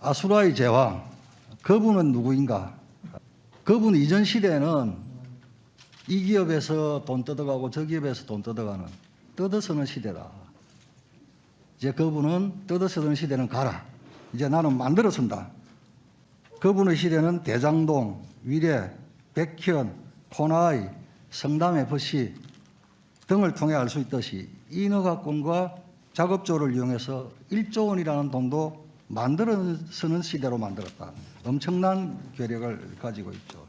아수라의 제왕 그분은 누구인가? 그분 이전 시대에는 이 기업에서 돈 뜯어가고 저 기업에서 돈 뜯어가는 뜯어쓰는 시대다. 이제 그분은 뜯어쓰는 시대는 가라. 이제 나는 만들어 쓴다. 그분의 시대는 대장동, 위례, 백현, 코나이, 성남 FC 등을 통해 알 수 있듯이 인허가권과 작업조를 이용해서 1조 원이라는 돈도 만들어 쓰는 시대로 만들었다. 엄청난 괴력을 가지고 있죠.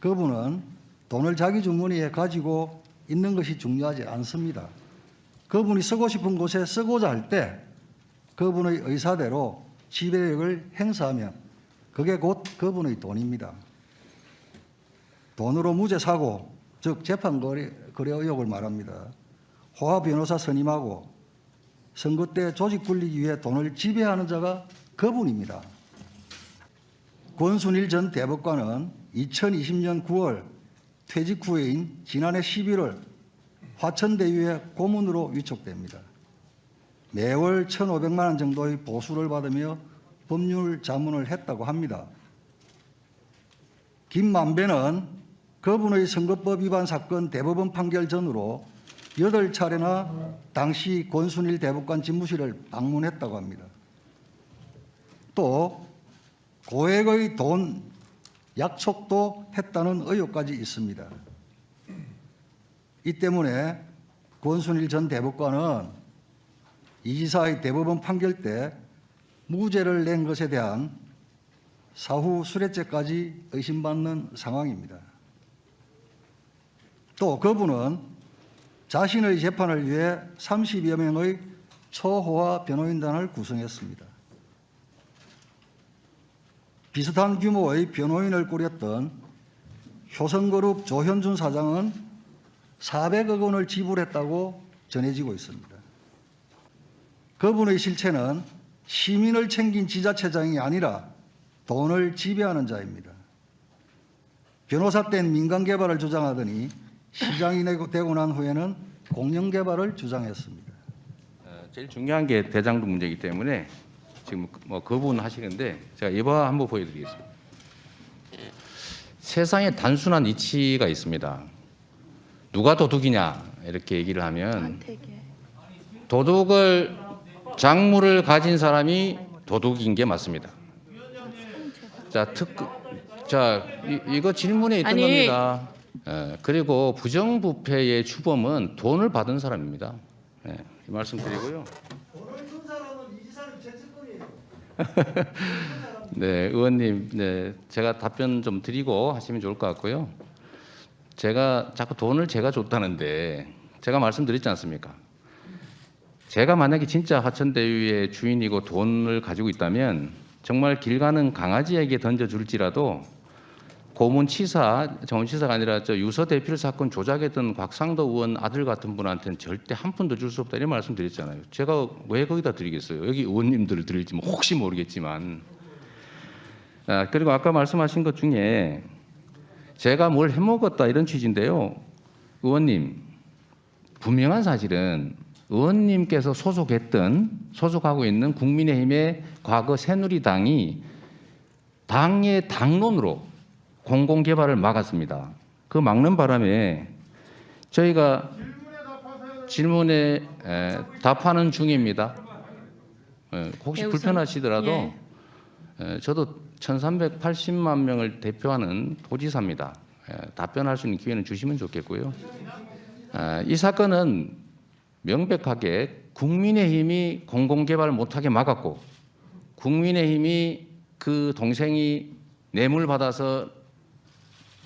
그분은 돈을 자기 주머니에 가지고 있는 것이 중요하지 않습니다. 그분이 쓰고 싶은 곳에 쓰고자 할 때 그분의 의사대로 지배력을 행사하면 그게 곧 그분의 돈입니다. 돈으로 무죄 사고, 즉 재판 거래, 거래 의혹을 말합니다. 호화 변호사 선임하고 선거 때 조직 굴리기 위해 돈을 지배하는 자가 그분입니다. 권순일 전 대법관은 2020년 9월 퇴직 후에인 지난해 11월 화천대유의 고문으로 위촉됩니다. 매월 1,500만 원 정도의 보수를 받으며 법률 자문을 했다고 합니다. 김만배는 그분의 선거법 위반 사건 대법원 판결 전으로 8차례나 당시 권순일 대법관 집무실을 방문했다고 합니다. 또 고액의 돈 약속도 했다는 의혹까지 있습니다. 이 때문에 권순일 전 대법관은 이 지사의 대법원 판결 때 무죄를 낸 것에 대한 사후 수뢰죄까지 의심받는 상황입니다. 또 그분은 자신의 재판을 위해 30여 명의 초호화 변호인단을 구성했습니다. 비슷한 규모의 변호인을 꾸렸던 효성그룹 조현준 사장은 400억 원을 지불했다고 전해지고 있습니다. 그분의 실체는 시민을 챙긴 지자체장이 아니라 돈을 지배하는 자입니다. 변호사 땐 민간 개발을 주장하더니 시장이 내고- 되고 난 후에는 공영 개발을 주장했습니다. 어, 제일 중요한 게 대장동 문제이기 때문에 지금 뭐 거부는 하시는데 제가 이거 한번 보여드리겠습니다. 세상에 단순한 이치가 있습니다. 누가 도둑이냐 이렇게 얘기를 하면 도둑을 작물을 가진 사람이 도둑인 게 맞습니다. 자 특, 자 이, 이거 질문에 있던 아니. 겁니다. 예, 그리고 부정부패의 주범은 돈을 받은 사람입니다. 예, 이 말씀 드리고요. 네, 의원님, 네, 제가 답변 좀 드리고 하시면 좋을 것 같고요. 제가 자꾸 돈을 제가 줬다는데 제가 말씀드렸지 않습니까? 제가 만약에 진짜 화천대유의 주인이고 돈을 가지고 있다면 정말 길 가는 강아지에게 던져줄지라도 고문 치사, 정치사가 아니라 저 유서 대필 사건 조작했던 곽상도 의원 아들 같은 분한테는 절대 한 푼도 줄 수 없다 이런 말씀 드렸잖아요. 제가 왜 거기다 드리겠어요? 여기 의원님들을 드릴지 뭐 혹시 모르겠지만. 아, 그리고 아까 말씀하신 것 중에 제가 뭘 해먹었다 이런 취지인데요. 의원님, 분명한 사실은 의원님께서 소속했던 소속하고 있는 국민의힘의 과거 새누리당이 당의 당론으로 공공 개발을 막았습니다. 그 막는 바람에 저희가 질문에 에, 답하는 중입니다. 에, 혹시 네, 우선- 불편하시더라도 예. 에, 저도 1,380만 명을 대표하는 도지사입니다. 에, 답변할 수 있는 기회는 주시면 좋겠고요. 에, 이 사건은 명백하게 국민의힘이 공공개발 못하게 막았고 국민의힘이 그 동생이 뇌물 받아서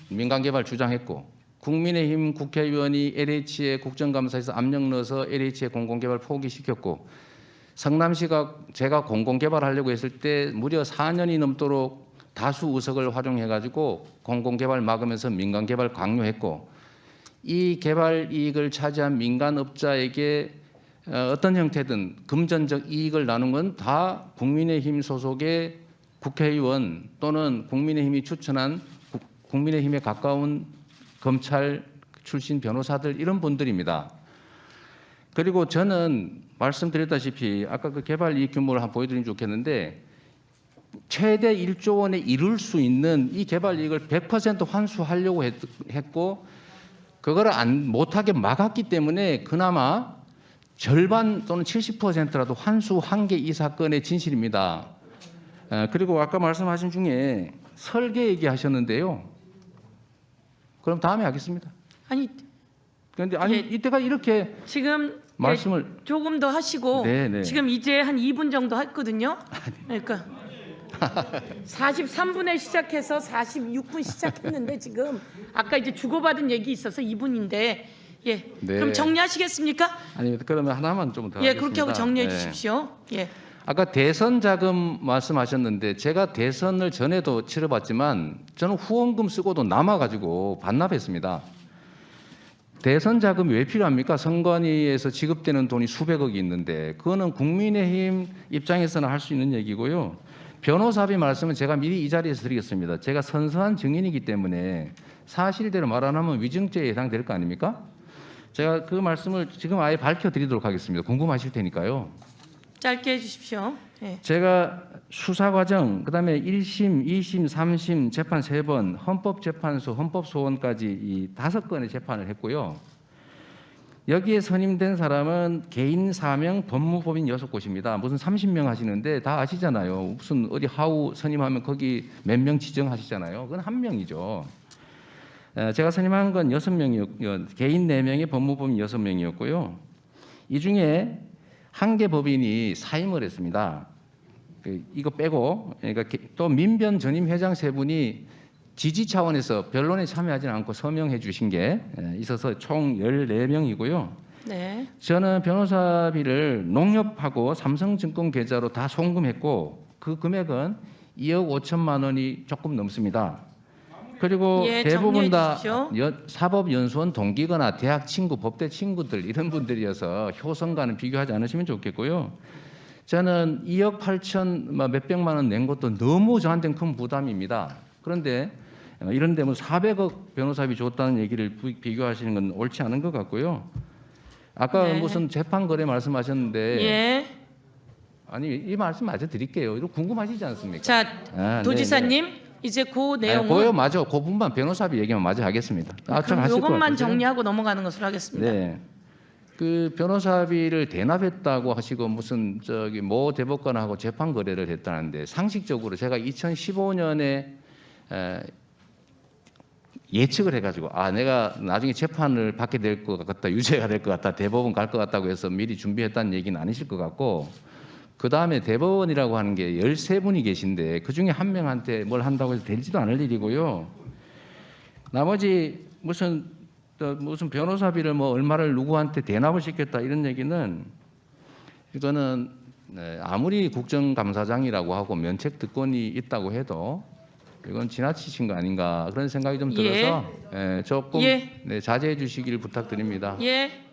민간개발 주장했고 국민의힘 국회의원이 LH에 국정감사에서 압력 넣어서 LH의 공공개발 포기시켰고 성남시가 제가 공공개발하려고 했을 때 무려 4년이 넘도록 다수 의석을 활용해가지고 공공개발 막으면서 민간개발 강요했고 이 개발 이익을 차지한 민간업자에게 어, 어떤 형태든 금전적 이익을 나눈 건 다 국민의힘 소속의 국회의원 또는 국민의힘이 추천한 국- 국민의힘에 가까운 검찰 출신 변호사들 이런 분들입니다. 그리고 저는 말씀드렸다시피 아까 그 개발 이익 규모를 한번 보여드리면 좋겠는데 최대 1조 원에 이룰 수 있는 이 개발 이익을 100% 환수하려고 했, 했고 그거를 안 못하게 막았기 때문에 그나마 절반 또는 70%라도 환수한 게 이 사건의 진실입니다. 에, 그리고 아까 말씀하신 중에 설계 얘기하셨는데요. 그럼 다음에 하겠습니다. 아니 그런데 아니 예. 이때가 이렇게 지금 말씀을 네, 조금 더 하시고 네, 네. 지금 이제 한 2분 정도 했거든요. 그러니까 43분에 시작해서 46분 시작했는데 지금 아까 이제 주고받은 얘기 있어서 2분인데 예. 네. 그럼 정리하시겠습니까? 아니 그러면 하나만 좀더 예, 하겠습니다. 그렇게 하고 정리해 네. 주십시오. 예. 아까 대선 자금 말씀하셨는데 제가 대선을 전에도 치러봤지만 저는 후원금 쓰고도 남아가지고 반납했습니다. 대선 자금이 왜 필요합니까? 선관위에서 지급되는 돈이 수백억이 있는데 그거는 국민의힘 입장에서는 할 수 있는 얘기고요. 변호사비 말씀은 제가 미리 이 자리에서 드리겠습니다. 제가 선서한 증인이기 때문에 사실대로 말 안 하면 위증죄에 해당될 거 아닙니까? 제가 그 말씀을 지금 아예 밝혀드리도록 하겠습니다. 궁금하실 테니까요. 짧게 해 주십시오. 예. 제가 수사 과정, 그다음에 1심, 2심, 3심 재판 세 번, 헌법재판소, 헌법소원까지 이 다섯 건의 재판을 했고요. 여기에 선임된 사람은 개인 사명 법무법인 여섯 곳입니다. 무슨 30명 하시는데 다 아시잖아요. 무슨 어디 하우 선임하면 거기 몇 명 지정하시잖아요. 그건 한 명이죠. 에, 제가 선임한 건 여섯 명이었 개인 네 명의 법무법인 여섯 명이었고요. 이 중에 한 개 법인이 사임을 했습니다. 그 이거 빼고 그러니까 개- 또 민변 전임 회장 세 분이 지지 차원에서 변론에 참여하지 않고 서명해 주신 게 에, 있어서 총 14명이고요. 네. 저는 변호사비를 농협하고 삼성증권 계좌로 다 송금했고 그 금액은 2억 5천만 원이 조금 넘습니다. 그리고 예, 대부분 다. 여- 사법연수원 동기거나 대학 친구, 법대 친구들 이런 분들이어서 효성과는 비교하지 않으시면 좋겠고요. 저는 2억 8천 뭐 몇백만 원 낸 것도 너무 저한테는 큰 부담입니다. 그런데 어, 이런 데면 400억 변호사비 줬다는 얘기를 비- 비교하시는 건 옳지 않은 것 같고요. 아까 네. 무슨 재판 거래 말씀하셨는데 예. 아니 이 말씀 마저 드릴게요. 이거 궁금하시지 않습니까? 자, 아, 네, 도지사님 이제 그 네. 내용은 그요 맞아. 그 부분만 변호사비 얘기만 마저 하겠습니다. 아, 좀 그럼 하실 것 요것만 같으세요? 정리하고 넘어가는 것으로 하겠습니다. 네. 그 변호사비를 대납했다고 하시고 무슨 저기 모 대법관하고 재판 거래를 했다는데 상식적으로 제가 2015년에 에, 예측을 해가지고 아 내가 나중에 재판을 받게 될 것 같다 유죄가 될 것 같다 대법원 갈 것 같다고 해서 미리 준비했다는 얘기는 아니실 것 같고 그 다음에 대법원이라고 하는 게 13분이 계신데 그 중에 한 명한테 뭘 한다고 해서 되지도 않을 일이고요. 나머지 무슨 또 무슨 변호사비를 뭐 얼마를 누구한테 대납을 시켰다 이런 얘기는 이거는 네, 아무리 국정감사장이라고 하고 면책 특권이 있다고 해도 이건 지나치신 거 아닌가 그런 생각이 좀 예. 들어서 예, 조금 예. 네, 자제해 주시길 부탁드립니다. 예.